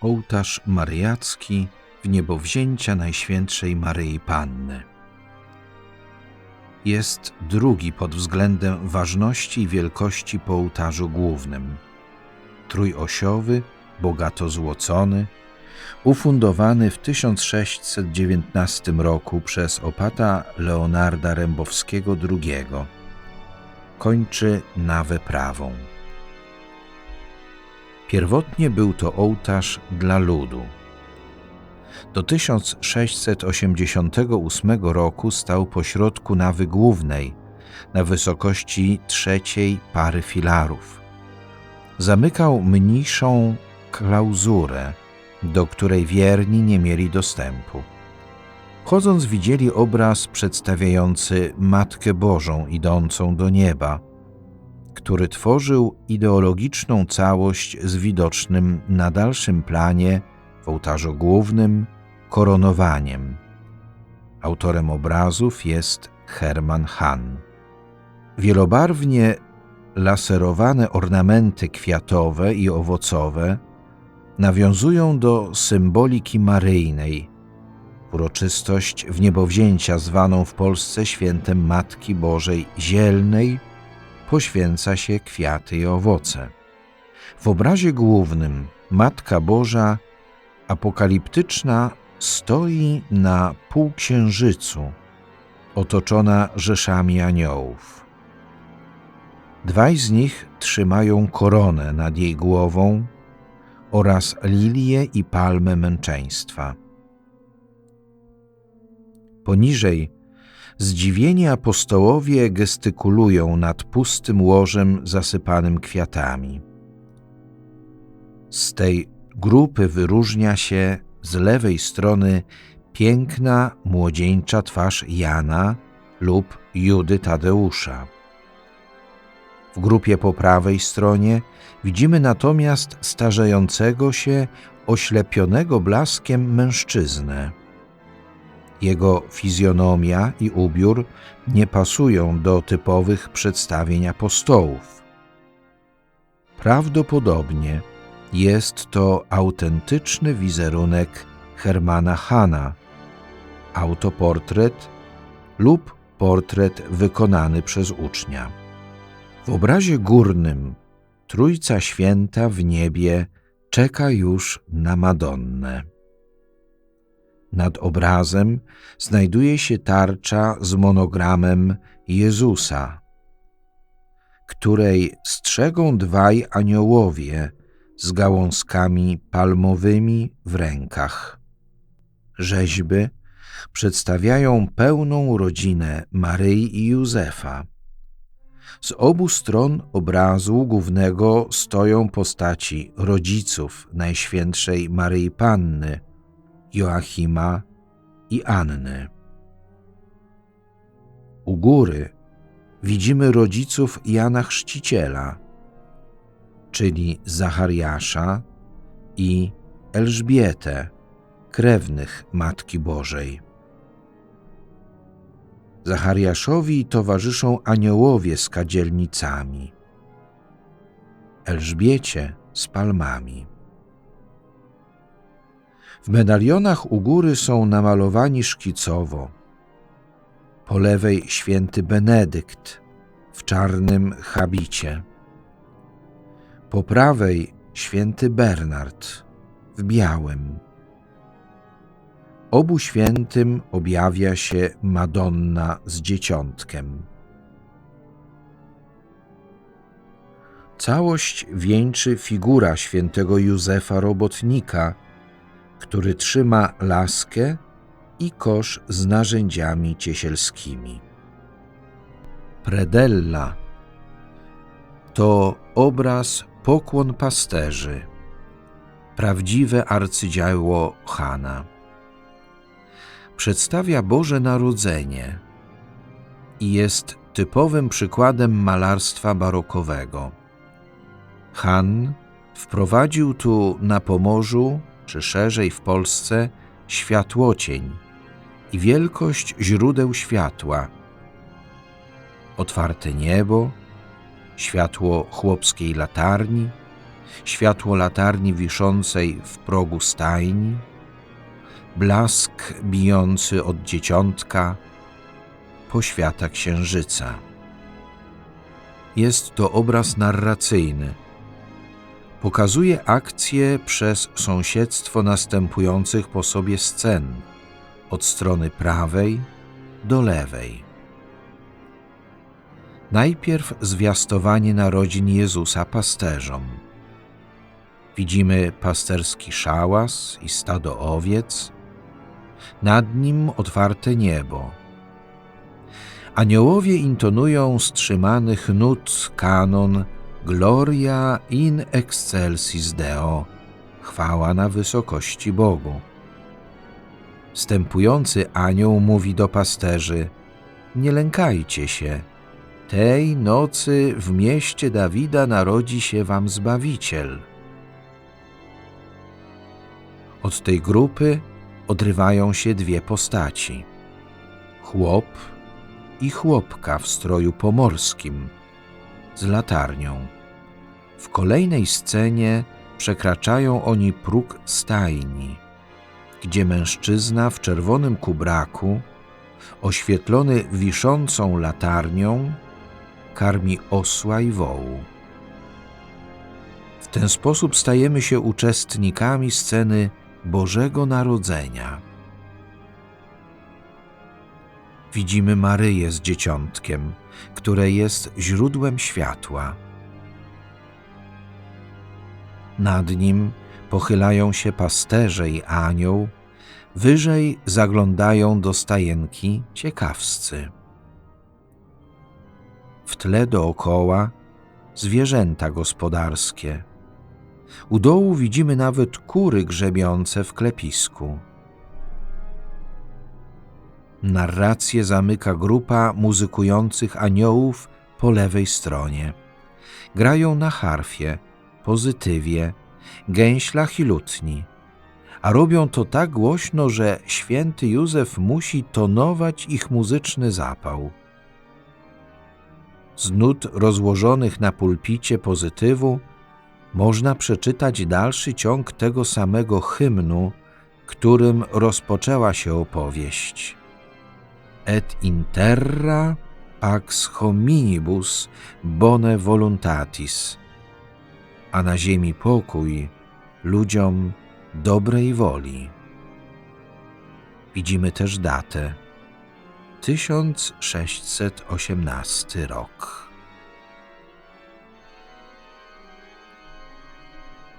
ołtarz mariacki w niebowzięcia Najświętszej Maryi Panny. Jest drugi pod względem ważności i wielkości po ołtarzu głównym. Trójosiowy, bogato złocony, ufundowany w 1619 roku przez opata Leonarda Rembowskiego II. Kończy nawę prawą. Pierwotnie był to ołtarz dla ludu. Do 1688 roku stał pośrodku nawy głównej, na wysokości trzeciej pary filarów. Zamykał mniejszą klauzurę, do której wierni nie mieli dostępu. Chodząc widzieli obraz przedstawiający Matkę Bożą idącą do nieba, który tworzył ideologiczną całość z widocznym na dalszym planie w ołtarzu głównym koronowaniem. Autorem obrazów jest Hermann Hahn. Wielobarwnie laserowane ornamenty kwiatowe i owocowe nawiązują do symboliki maryjnej, uroczystość w niebowzięcia zwaną w Polsce świętem Matki Bożej Zielnej poświęca się kwiaty i owoce. W obrazie głównym Matka Boża apokaliptyczna stoi na półksiężycu, otoczona rzeszami aniołów. Dwaj z nich trzymają koronę nad jej głową oraz lilię i palmę męczeństwa. Poniżej zdziwieni apostołowie gestykulują nad pustym łożem zasypanym kwiatami. Z tej grupy wyróżnia się z lewej strony piękna, młodzieńcza twarz Jana lub Judy Tadeusza. W grupie po prawej stronie widzimy natomiast starzejącego się, oślepionego blaskiem mężczyznę. Jego fizjonomia i ubiór nie pasują do typowych przedstawień apostołów. Prawdopodobnie jest to autentyczny wizerunek Hermana Hana, autoportret lub portret wykonany przez ucznia. W obrazie górnym Trójca Święta w niebie czeka już na Madonnę. Nad obrazem znajduje się tarcza z monogramem Jezusa, której strzegą dwaj aniołowie z gałązkami palmowymi w rękach. Rzeźby przedstawiają pełną rodzinę Maryi i Józefa. Z obu stron obrazu głównego stoją postaci rodziców Najświętszej Maryi Panny, Joachima i Anny. U góry widzimy rodziców Jana Chrzciciela, czyli Zachariasza i Elżbietę, krewnych Matki Bożej. Zachariaszowi towarzyszą aniołowie z kadzielnicami, Elżbiecie z palmami. W medalionach u góry są namalowani szkicowo. Po lewej święty Benedykt w czarnym habicie. Po prawej święty Bernard w białym. Obu świętym objawia się Madonna z dzieciątkiem. Całość wieńczy figura świętego Józefa Robotnika, który trzyma laskę i kosz z narzędziami ciesielskimi. Predella to obraz pokłon pasterzy, prawdziwe arcydzieło Hana przedstawia Boże Narodzenie i jest typowym przykładem malarstwa barokowego. Han wprowadził tu na Pomorzu, czy szerzej w Polsce, światłocień i wielkość źródeł światła. Otwarte niebo, światło chłopskiej latarni, światło latarni wiszącej w progu stajni, blask bijący od dzieciątka, poświata księżyca. Jest to obraz narracyjny. Pokazuje akcję przez sąsiedztwo następujących po sobie scen, od strony prawej do lewej. Najpierw zwiastowanie narodzin Jezusa pasterzom. Widzimy pasterski szałas i stado owiec, nad nim otwarte niebo. Aniołowie intonują strzymanych nut kanon Gloria in excelsis Deo, chwała na wysokości Bogu. Wstępujący anioł mówi do pasterzy: Nie lękajcie się. Tej nocy w mieście Dawida narodzi się wam zbawiciel. Od tej grupy odrywają się dwie postaci: chłop i chłopka w stroju pomorskim z latarnią. W kolejnej scenie przekraczają oni próg stajni, gdzie mężczyzna w czerwonym kubraku, oświetlony wiszącą latarnią, karmi osła i wołu. W ten sposób stajemy się uczestnikami sceny Bożego Narodzenia. Widzimy Maryję z dzieciątkiem, które jest źródłem światła. Nad nim pochylają się pasterze i anioł, wyżej zaglądają do stajenki ciekawscy. W tle dookoła zwierzęta gospodarskie. U dołu widzimy nawet kury grzebiące w klepisku. Narrację zamyka grupa muzykujących aniołów po lewej stronie. Grają na harfie, pozytywie, gęślach i lutni, a robią to tak głośno, że święty Józef musi tonować ich muzyczny zapał. Z nut rozłożonych na pulpicie pozytywu można przeczytać dalszy ciąg tego samego hymnu, którym rozpoczęła się opowieść. Et in terra pax hominibus bone voluntatis, a na ziemi pokój ludziom dobrej woli. Widzimy też datę 1618 rok.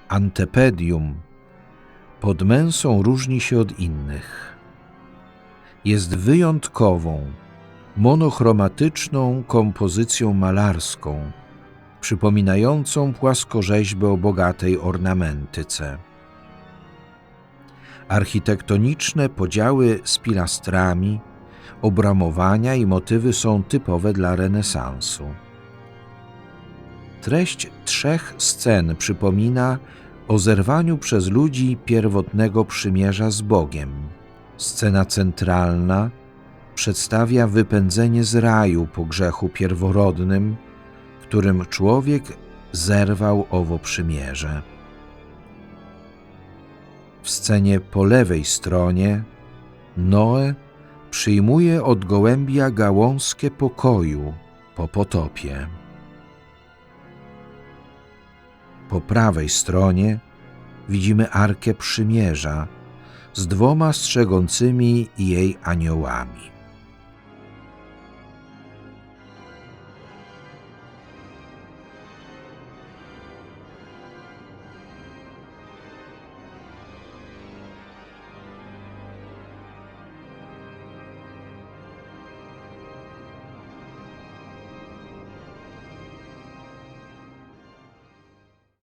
Antepedium pod męsą różni się od innych. Jest wyjątkową, monochromatyczną kompozycją malarską, przypominającą płaskorzeźbę o bogatej ornamentyce. Architektoniczne podziały z pilastrami, obramowania i motywy są typowe dla renesansu. Treść trzech scen przypomina o zerwaniu przez ludzi pierwotnego przymierza z Bogiem. Scena centralna przedstawia wypędzenie z raju po grzechu pierworodnym, którym człowiek zerwał owo przymierze. W scenie po lewej stronie Noe przyjmuje od gołębia gałązkę pokoju po potopie. Po prawej stronie widzimy Arkę Przymierza z dwoma strzegącymi jej aniołami.